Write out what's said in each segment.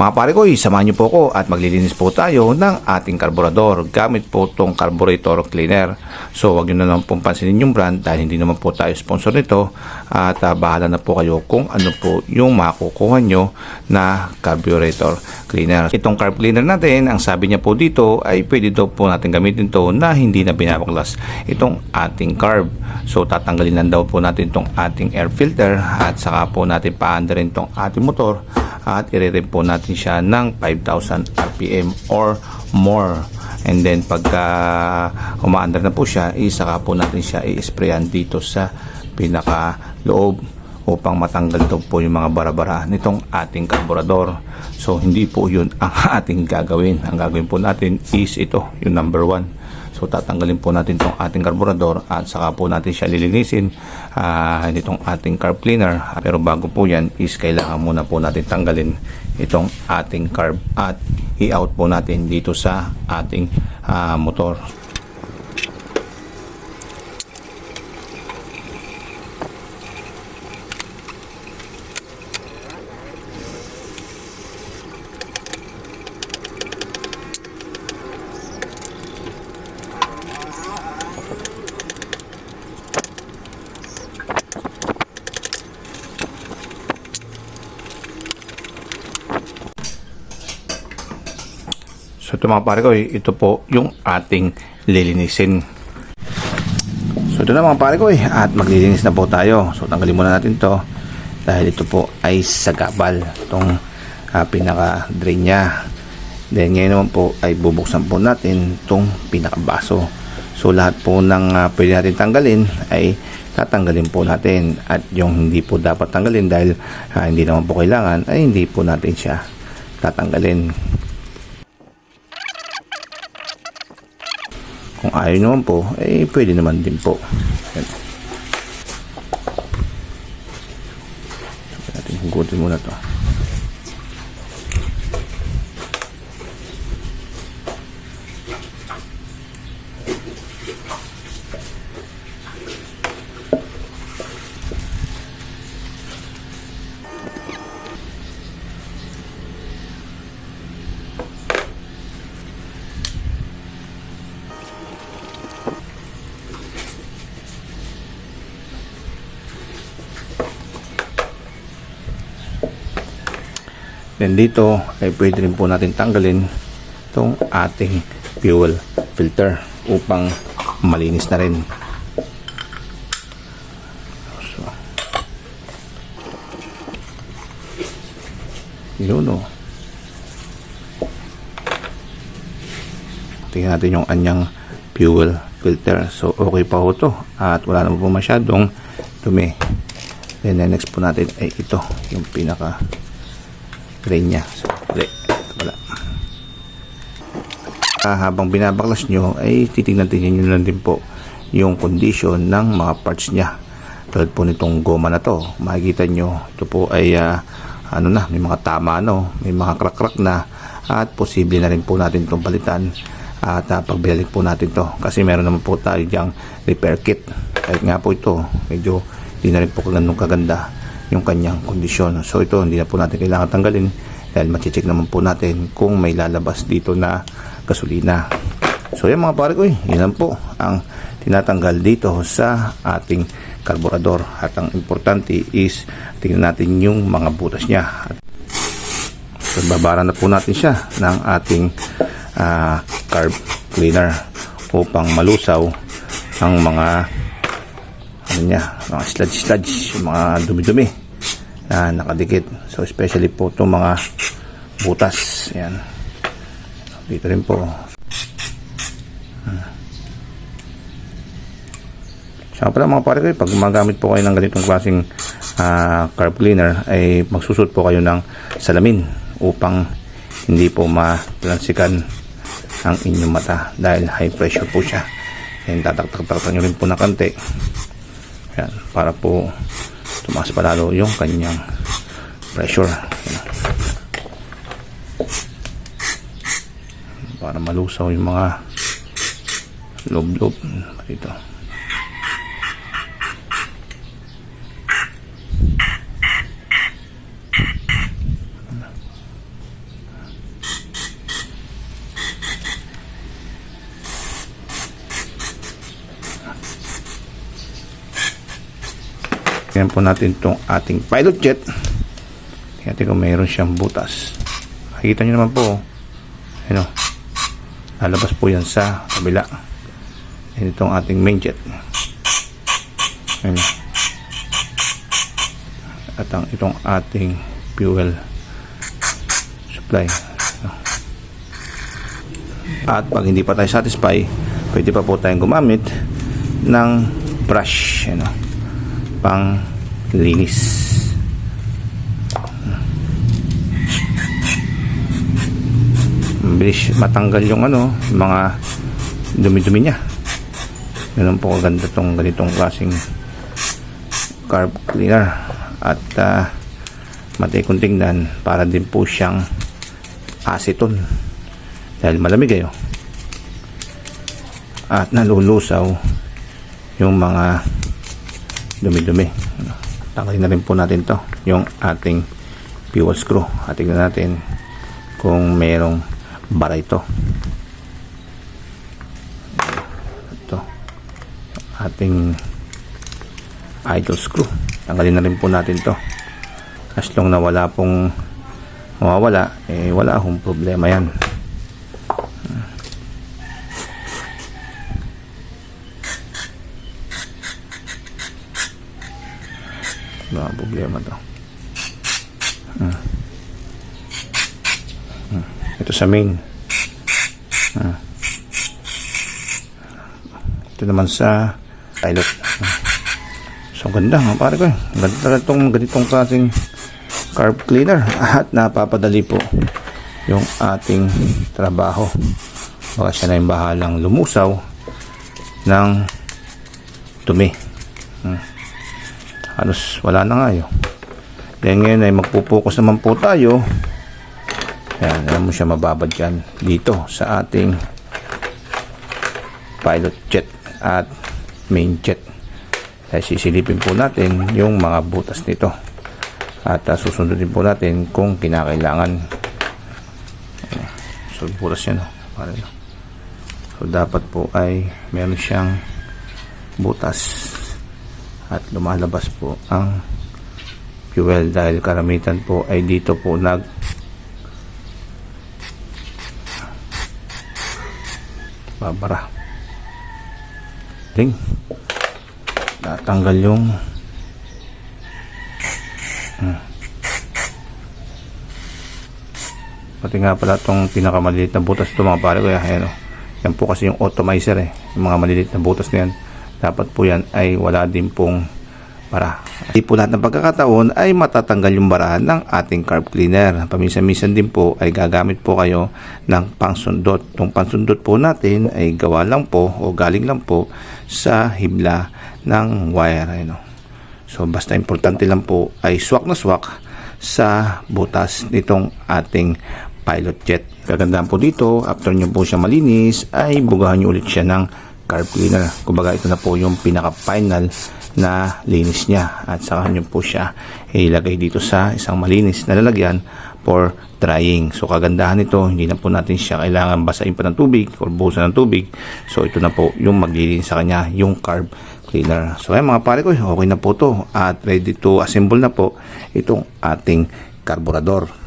Mga pare ko, samahan niyo po ako at maglilinis po tayo ng ating karburador gamit po itong carburetor cleaner. So wag niyo na lang pong pansinin yung brand dahil hindi naman po tayo sponsor nito at ah, bahala na po kayo kung ano po yung makukuha nyo na carburetor cleaner. Itong carb cleaner natin, ang sabi niya po dito ay pwede daw po natin gamitin to na hindi na binabaklas itong ating carb. So tatanggalin lang daw po natin itong ating air filter at saka po natin paanda rin itong ating motor at i-rev po natin siya ng 5,000 RPM or more. And then pagka umaandar na po siya, isaka po natin siya i-sprayan dito sa pinaka loob upang matanggal daw po yung mga barabara nitong ating karburador. So hindi po yun ang ating gagawin. Ang gagawin po natin is ito, yung number one. So tatanggalin po natin itong ating karburador at saka po natin siya lilinisin uh, nitong ating carb cleaner. Pero bago po yan is kailangan muna po natin tanggalin itong ating carb at i-out po natin dito sa ating ah, motor. So ito mga pare ko, ito po yung ating lilinisin. So ito na mga pare ko eh, at maglilinis na po tayo. So tanggalin muna natin to dahil ito po ay sagabal itong ah, pinaka drain niya. Then ngayon naman po ay bubuksan po natin itong pinakabaso. So lahat po ng ah, pwede natin tanggalin ay tatanggalin po natin at yung hindi po dapat tanggalin dahil ah, hindi naman po kailangan ay hindi po natin siya tatanggalin. Kung ayaw naman po, eh pwede naman din po. Ayan. Sabi natin, hugutin muna to. Then dito ay pwede rin po natin tanggalin itong ating fuel filter upang malinis na rin. So, yun o. Tingnan natin yung anyang fuel filter. So, okay pa ho to. At wala naman po masyadong dumi. Then, the next po natin ay ito. Yung pinaka drain niya. So. Ito pala. Ah, habang binabaklas nyo, ay titignan tingnan nyo lang din po yung condition ng mga parts niya. Tulad po nitong goma na to. Makikita nyo, ito po ay ah, ano na, may mga tama no, may mga crack-crack na at posible na rin po natin itong palitan at uh, pagbalik po natin to kasi meron naman po tayo diyang repair kit kahit nga po ito medyo hindi na rin po ganun kaganda yung kanyang kondisyon. So ito hindi na po natin kailangan tanggalin dahil machicheck naman po natin kung may lalabas dito na gasolina. So yan mga pare ko, eh, yan po ang tinatanggal dito sa ating karburador at ang importante is tingnan natin yung mga butas niya. At so, babara na po natin siya ng ating ah, carb cleaner upang malusaw ang mga ano niya, mga sludge sludge, yung mga dumi-dumi na nakadikit. So especially po itong mga butas. Yan. Dito rin po. Hmm. Saka pala mga pare ko, pag gumagamit po kayo ng ganitong klaseng ah, carb cleaner, ay magsusot po kayo ng salamin upang hindi po matransikan ang inyong mata dahil high pressure po siya. Yan, tatak-tak-tak nyo rin po na kante. Yan, para po tumaas pa yung kanyang pressure. Para malusaw yung mga loob-loob dito. Tingnan po natin itong ating pilot jet. Tingnan natin kung mayroon siyang butas. Makikita nyo naman po. Ano, lalabas po yan sa kabila. Yan itong ating main jet. Ano. At ang itong ating fuel supply. At pag hindi pa tayo satisfy, pwede pa po tayong gumamit ng brush. Ano, pang linis. Mabilis matanggal yung ano, mga dumi-dumi niya. Ganun po kaganda tong ganitong klaseng carb cleaner. At uh, matay kong tingnan para din po siyang aceton. Dahil malamig ayo. At nalulusaw yung mga dumi-dumi. Ano, Tanggalin na rin po natin to yung ating fuel screw. At tignan natin kung merong bara ito. Ito. Ating idle screw. Tanggalin na rin po natin to. As long na wala pong mawawala, eh wala akong problema yan. Wala akong problema to. Hmm. Hmm. Ito sa main. Hmm. Ito naman sa pilot. Hmm. So, ganda mga pare ko. eh. Ganda itong ganitong klaseng carb cleaner. At napapadali po yung ating trabaho. Baka siya na yung bahalang lumusaw ng dumi. Hmm. Halos wala na nga yun. Kaya ngayon ay magpupokus naman po tayo. Yan, alam mo siya mababad yan dito sa ating pilot jet at main jet. Kaya sisilipin po natin yung mga butas nito. At uh, susundin po natin kung kinakailangan. So, butas yan. Oh. So, dapat po ay meron siyang butas. At lumalabas po ang fuel dahil karamitan po ay dito po nag babara. Ding natanggal yung hmm. pati nga pala itong pinakamaliit na butas ito mga pare ko yan, oh. yan po kasi yung automizer eh yung mga maliliit na butas na yan dapat po yan ay wala din pong bara di po lahat ng pagkakataon ay matatanggal yung bara ng ating carb cleaner paminsan-minsan din po ay gagamit po kayo ng pangsundot itong pangsundot po natin ay gawa lang po o galing lang po sa hibla ng wire. Ano. So basta importante lang po ay swak na swak sa butas nitong ating pilot jet. Kagandahan po dito, after nyo po siya malinis, ay bugahan nyo ulit siya ng carb cleaner. Kumbaga ito na po yung pinaka-final na linis niya. At saka nyo po siya ilagay dito sa isang malinis na lalagyan for drying. So kagandahan nito, hindi na po natin siya kailangan basahin pa ng tubig or buhusan ng tubig. So ito na po yung maglilinis sa kanya, yung carb cleaner. So ayan mga pare ko, okay na po to at ready to assemble na po itong ating carburador.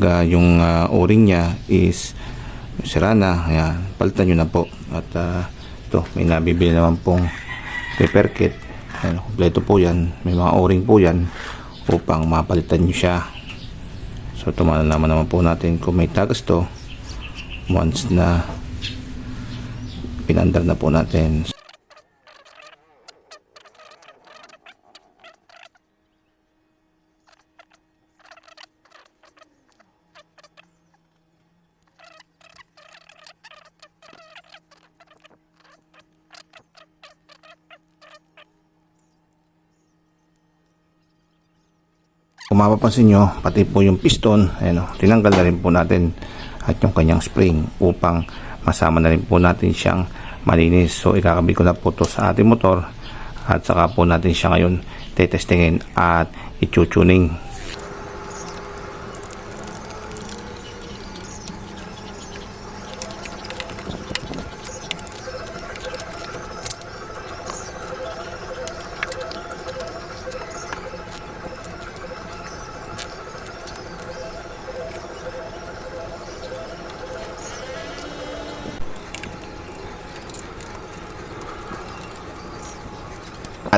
Uh, yung uh, o-ring niya is sira na. Ayan, palitan nyo na po. At uh, ito, may nabibili naman pong repair kit. Ayan, kompleto po yan. May mga o-ring po yan upang mapalitan nyo siya. So, ito malalaman naman po natin kung may tagas to once na pinandar na po natin. Kung mapapansin nyo, pati po yung piston, ayan o, tinanggal na rin po natin at yung kanyang spring upang masama na rin po natin siyang malinis. So, ikakabit ko na po to sa ating motor at saka po natin siya ngayon tetestingin at itutuning.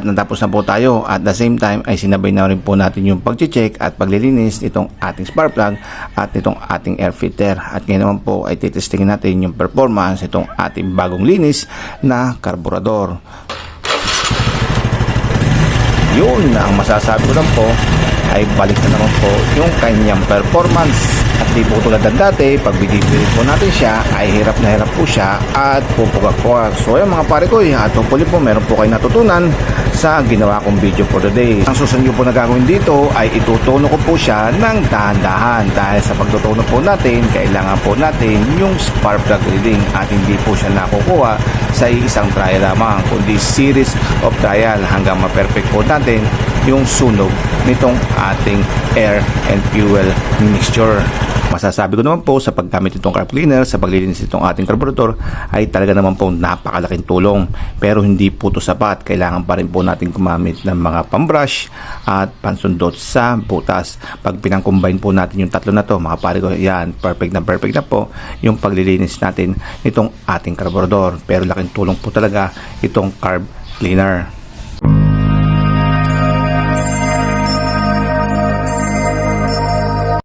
At natapos na po tayo at the same time ay sinabay na rin po natin yung pag-check at paglilinis nitong ating spark plug at nitong ating air filter. At ngayon naman po ay titestingin natin yung performance nitong ating bagong linis na karburador. Yun ang masasabi ko lang po ay balik na naman po yung kanyang performance. Di po tulad ng dati, pag binibilit po natin siya, ay hirap na hirap po siya at pupugak-pugak. So ayun mga pare ko, at hopefully po meron po kayo natutunan sa ginawa kong video for today. Ang susunod po na gagawin dito ay itutono ko po siya ng dahan-dahan dahil sa pagtutuno po natin, kailangan po natin yung spark plug reading at hindi po siya nakukuha sa isang trial lamang kundi series of trial hanggang ma-perfect po natin yung sunog nitong ating air and fuel mixture. Masasabi ko naman po sa paggamit nitong carb cleaner, sa paglilinis nitong ating carburetor ay talaga naman po napakalaking tulong. Pero hindi po ito sapat. Kailangan pa rin po natin gumamit ng mga pambrush at pansundot sa butas. Pag pinang-combine po natin yung tatlo na to, mga pare ko, yan, perfect na perfect na po yung paglilinis natin nitong ating carburetor. Pero laking tulong po talaga itong carb cleaner.